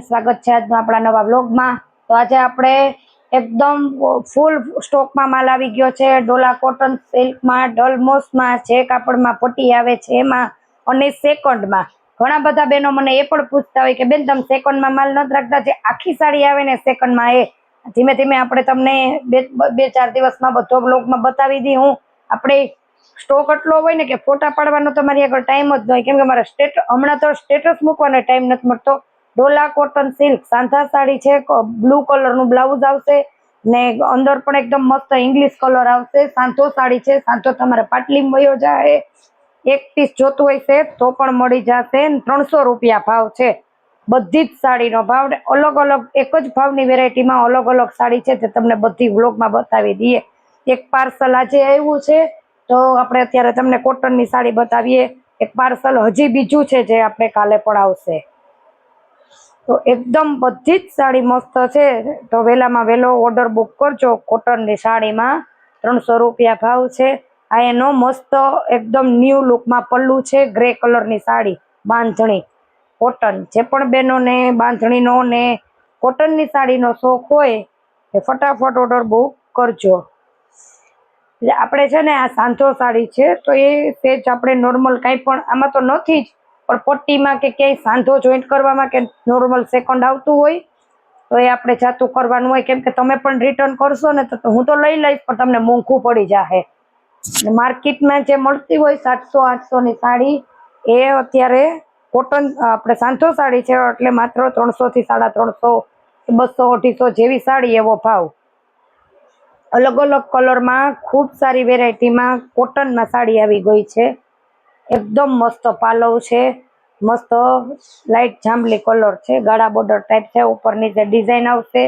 સ્વાગત છે આજના આપણા નવા બ્લોગમાં તો આજે આપણે એકદમ ફૂલ સ્ટોકમાં માલ આવી ગયો છે. ડોલા કોટન સિલ્કમાં, ડલમોસમાં, જે કાપડમાં પટ્ટી આવે છે એમાં અને સેકન્ડમાં. ઘણા બધા બહેનો મને એ પણ પૂછતા હોય કે, બેન, તમે સેકન્ડમાં માલ નથી રાખતા? જે આખી સાડી આવે ને સેકન્ડમાં એ. ધીમે ધીમે આપણે તમને બે બે, ચાર દિવસમાં બધો બ્લોગમાં બતાવી દી હું. આપણે સ્ટોક એટલો હોય ને કે ફોટા પાડવાનો તમારી આગળ ટાઈમ જ ન હોય. કેમ કે મારા સ્ટેટ, હમણાં તો સ્ટેટસ મૂકવાનો ટાઈમ નથી મળતો. ડોલા કોટન સિલ્ક, સાંધા સાડી છે બ્લુ કલરનું બ્લાઉઝ આવશે ને અંદર પણ એકદમ મસ્ત ઇંગ્લિશ કલર આવશે. સાંધો સાડી છે, સાંધો તમારે પાટલી વયો જાય. એક પીસ જોતું હોય છે તો પણ મળી જશે ત્રણસો રૂપિયા ભાવ છે. બધી જ સાડીનો ભાવ અલગ અલગ, એક જ ભાવની વેરાયટીમાં અલગ અલગ સાડી છે તે તમને બધી વ્લોગમાં બતાવી દઈએ. એક પાર્સલ આજે આવ્યું છે, તો આપણે અત્યારે તમને કોટનની સાડી બતાવીએ. એક પાર્સલ હજી બીજું છે જે આપણે કાલે પણ આવશે. તો એકદમ બધી જ સાડી મસ્ત છે. તો વહેલામાં વહેલો ઓર્ડર બુક કરજો. કોટનની સાડીમાં ત્રણસો રૂપિયા ભાવ છે. આ એનો મસ્ત એકદમ ન્યૂ લુકમાં પલ્લુ છે. ગ્રે કલરની સાડી, બાંધણી. કોટન જે પણ બહેનોને બાંધણીનો ને કોટનની સાડીનો શોખ હોય એ ફટાફટ ઓર્ડર બુક કરજો. એટલે આપણે છે ને આ સાંધો સાડી છે, તો એ સેજ આપણે નોર્મલ કાંઈ પણ, આમાં તો નથી જ પણ પટ્ટીમાં કે ક્યાંય સાંધો જોઈન્ટ કરવામાં કે નોર્મલ સેકન્ડ આવતું હોય, તો એ આપણે જાતું કરવાનું હોય. કેમ કે તમે પણ રિટર્ન કરશો ને તો હું તો લઈ લઈશ, પણ તમને મોંઘું પડી જાહે. માર્કેટમાં જે મળતી હોય સાતસો, આઠસોની સાડી, એ અત્યારે કોટન આપણે સાંધો સાડી છે, એટલે માત્ર ત્રણસોથી સાડા ત્રણસો બસો, અઢીસો જેવી સાડી એવો ભાવ. અલગ અલગ કલરમાં ખૂબ સારી વેરાયટીમાં કોટનમાં સાડી આવી ગઈ છે. એકદમ મસ્ત પાલવ છે, મસ્ત લાઇટ જાંબલી કલર છે, ગાળા બોર્ડર ટાઈપ છે, ઉપર નીચે ડિઝાઇન આવશે.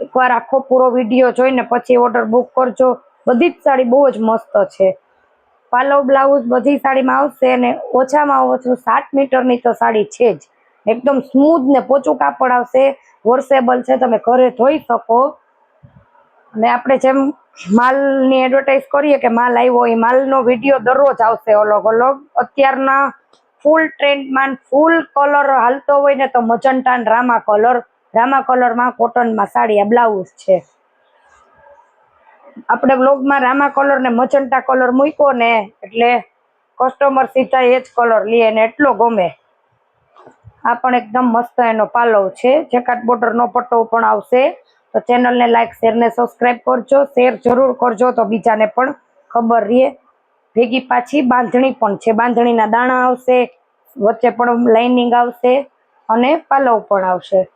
એકવાર આખો પૂરો વીડિયો જોઈને પછી ઓર્ડર બુક કરજો. બધી જ સાડી બહુ જ મસ્ત છે. પાલવ બ્લાઉઝ બધી સાડીમાં આવશે અને ઓછામાં ઓછું સાત મીટરની તો સાડી છે જ. એકદમ સ્મૂથ ને પોચું કાપડ આવશે. વોર્સેબલ છે, તમે ઘરે ધોઈ શકો. અને આપણે જેમ માલની એડવર્ટાઇઝ કરીએ કે માલ આવ્યો, એ માલનો વીડિયો દરરોજ આવશે અલગ અલગ. અત્યારના ફૂલ ટ્રેન્ડમાં ફૂલ કલર હાલતો હોય ને તો મજંટા ને રામા કલર રામા કલરમાં કોટનમાં સાડી, આ બ્લાઉઝ છે. આપણે બ્લોગમાં રામા કલર ને મજંટા કલર મૂક્યો ને, એટલે કસ્ટમર સીધા એ જ કલર લે ને એટલો ગમે. આ પણ એકદમ મસ્ત એનો પાલવ છે. જેકાટ બોર્ડરનો પટ્ટો પણ આવશે. તો ચેનલને લાઈક શેર ને સબસ્ક્રાઇબ કરજો. શેર જરૂર કરજો તો બીજાને પણ ખબર રહે. ભેગી પાછી બાંધણી પણ છે. બાંધણીના દાણા આવશે, વચ્ચે પણ લાઇનિંગ આવશે અને પાલવ પણ આવશે.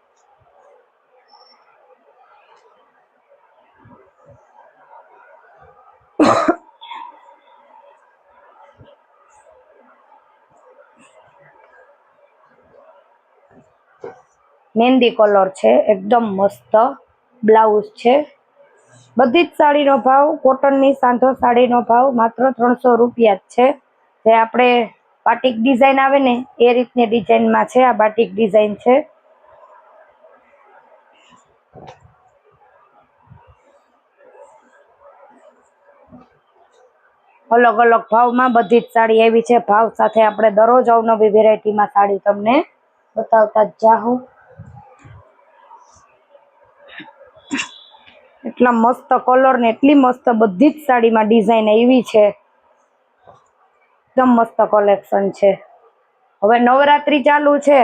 મહેંદી કલર છે. એકદમ મસ્ત. બ્લાઉઝ છે. બધી જ સાડીનો ભાવ, કોટનની સાંધો સાડીનો ભાવ માત્ર ત્રણસો રૂપિયા જ છે. જે આપણે બાટિક ડિઝાઇન આવે ને, એ રીતની ડિઝાઇનમાં છે, આ બાટિક ડિઝાઇન છે. અલગ અલગ ભાવમાં બધી જ સાડી એવી છે. ભાવ સાથે આપણે દરરોજ અવનવી વેરાયટીમાં સાડી તમને બતાવતા જ જાઉં એટલા મસ્ત કલર ને એટલી મસ્ત બધી જ સાડીમાં ડિઝાઇન એવી છે. એકદમ મસ્ત કલેક્શન છે. હવે નવરાત્રી ચાલુ છે,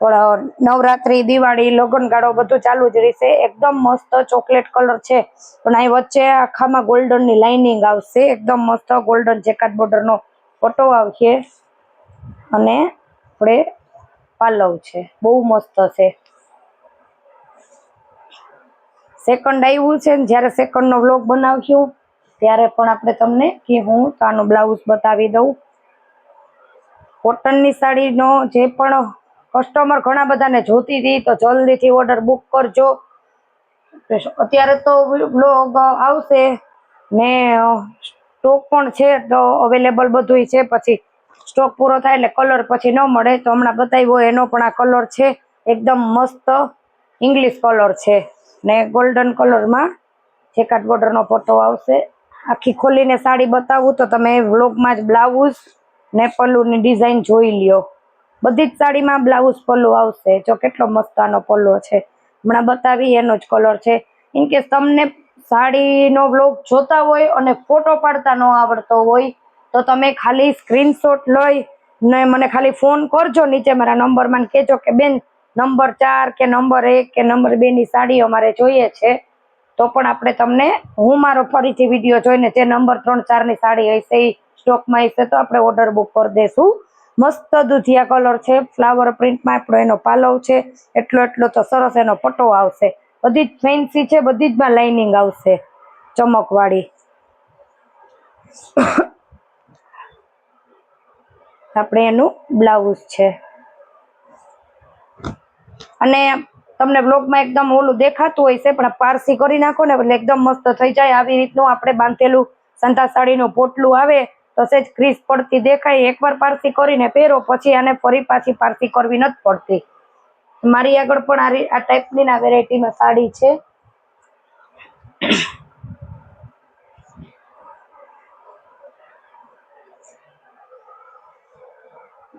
પણ નવરાત્રી, દિવાળી, લગ્નગાળો બધું ચાલુ જ રહેશે. એકદમ મસ્ત ચોકલેટ કલર છે. પણ અહીં વચ્ચે આખામાં ગોલ્ડનની લાઇનિંગ આવશે. એકદમ મસ્ત ગોલ્ડન જેકાટ બોર્ડરનો ફોટો આવશે. અને આપણે પાલવ છે. બહુ મસ્ત છે. સેકન્ડ આવ્યું છે જ્યારે સેકન્ડનો વ્લોગ બનાવશું, ત્યારે પણ આપણે તમને કે હું તો આનું બ્લાઉઝ બતાવી દઉં. કોટનની સાડીનો જે પણ કસ્ટમર ઘણા બધાને જોતી હતી, તો જલ્દીથી ઓર્ડર બુક કરજો. અત્યારે તો બ્લોગ આવશે ને સ્ટોક પણ છે, તો અવેલેબલ બધું છે. પછી સ્ટોક પૂરો થાય એટલે કલર પછી ન મળે. તો હમણાં બતાવ્યો એનો પણ આ કલર છે, એકદમ મસ્ત ઇંગ્લિશ કલર છે. ને ગોલ્ડન કલરમાં જેકાટ બોર્ડરનો ફોટો આવશે. આખી ખોલીને સાડી બતાવું તો તમે વ્લોગમાં જ બ્લાઉઝ ને પલ્લુની ડિઝાઇન જોઈ લ્યો. બધી જ સાડીમાં બ્લાઉઝ પલ્લુ આવશે. જો કેટલો મસ્ત આનો પલ્લો છે. હમણાં બતાવી એનો જ કલર છે. ઇન કેસ તમને સાડીનો વ્લોગ જોતા હોય અને ફોટો પાડતા ન આવડતો હોય, તો તમે ખાલી સ્ક્રીનશોટ લઈ ને મને ખાલી ફોન કરજો. નીચે મારા નંબરમાં કહેજો કે બેન નંબર ચાર કે નંબર એક કે નંબર બે ની સાડી અમારે જોઈએ છે, તો પણ આપણે તમને હું મારો ફરીથી વીડિયો જોઈને જે નંબર ત્રણ ચારની સાડી હશે એ સ્ટોકમાં હશે તો આપણે ઓર્ડર બુક કરી દેશું. મસ્ત દુધિયા કલર છે ફ્લાવર પ્રિન્ટમાં આપણો એનો પાલવ છે, એટલો એટલો તો સરસ એનો પટ્ટો આવશે. બધી જ ફેન્સી છે, બધી જ લાઇનિંગ આવશે ચમકવાળી. આપણે એનું બ્લાઉઝ છે. અને તમને બ્લોગમાં એકદમ ઓલું દેખાતું હોય છે, પણ પારસી કરી નાખો ને એટલે એકદમ મસ્ત થઈ જાય. આવી રીતનું આપણે બાંધેલું સંતા સાડીનું પોટલું આવે તો સેજ ક્રીસ પડતી દેખાય. એકવાર પારસી કરીને પહેરો, પછી આને ફરી પાછી પારસી કરવી નથી પડતી. મારી આગળ પણ આ ટાઈપની ના વેરાયટીમાં સાડી છે.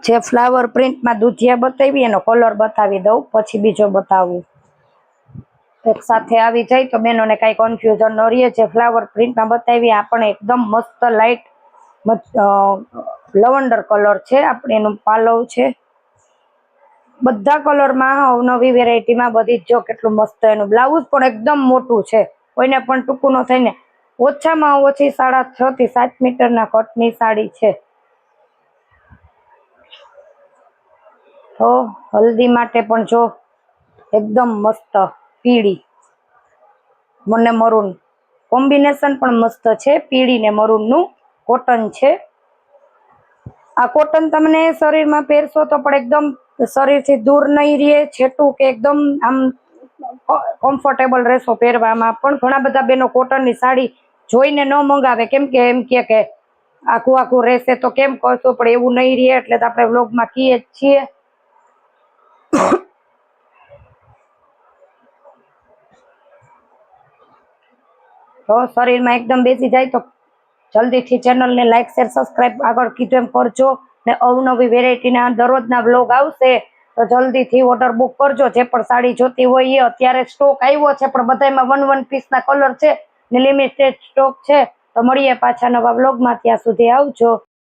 જે ફ્લાવર પ્રિન્ટમાં દૂધિયા બતાવી, એનો કલર બતાવી દઉં, પછી બીજો બતાવું. એક સાથે આવી જાય તો બેનોને કાંઈ કન્ફ્યુઝન ન રહીએ જે ફ્લાવર પ્રિન્ટમાં બતાવી આ પણ એકદમ મસ્ત લાઇટ લવંડર કલર છે. આપણે એનું પાલવ છે. બધા કલરમાં નવી વેરાયટીમાં બધી જો કેટલું મસ્ત એનું બ્લાઉઝ પણ એકદમ મોટું છે. કોઈને પણ ટૂંકું ન થઈને ઓછામાં ઓછી સાડા છ થી સાત મીટરના કટની સાડી છે. તો હલ્દી માટે પણ જો એકદમ મસ્ત પીળી. મને મરૂન. કોમ્બિનેશન પણ મસ્ત છે, પીળી ને મરૂનનું કોટન છે. આ કોટન તમને શરીરમાં પહેરશો તો પણ એકદમ શરીરથી દૂર નહીં રહે, છેટું કે એકદમ આમ કમ્ફર્ટેબલ રહેશો પહેરવામાં. પણ ઘણા બધા બેનો કોટનની સાડી જોઈને ન મંગાવે. કેમ કે એમ કે કે આખું આખું રહેશે તો કેમ કરશો? પણ એવું નહીં રહે, એટલે તો આપણે વ્લોગમાં કહીએ જ છીએ. તો શરીરમાં એકદમ બેસી જાય તો જલ્દીથી ચેનલને લાઈક શેર સબસ્ક્રાઇબ આગળ કીધું એમ કરજો. ને અવનવી વેરાયટીના દરરોજના બ્લોગ આવશે તો જલ્દીથી ઓર્ડર બુક કરજો. જે પણ સાડી જોતી હોય એ અત્યારે સ્ટોક આવ્યો છે, પણ બધામાં વન વન પીસના કલર છે ને લિમિટેડ સ્ટોક છે. તો મળીએ પાછા નવા બ્લોગમાં ત્યાં સુધી આવજો.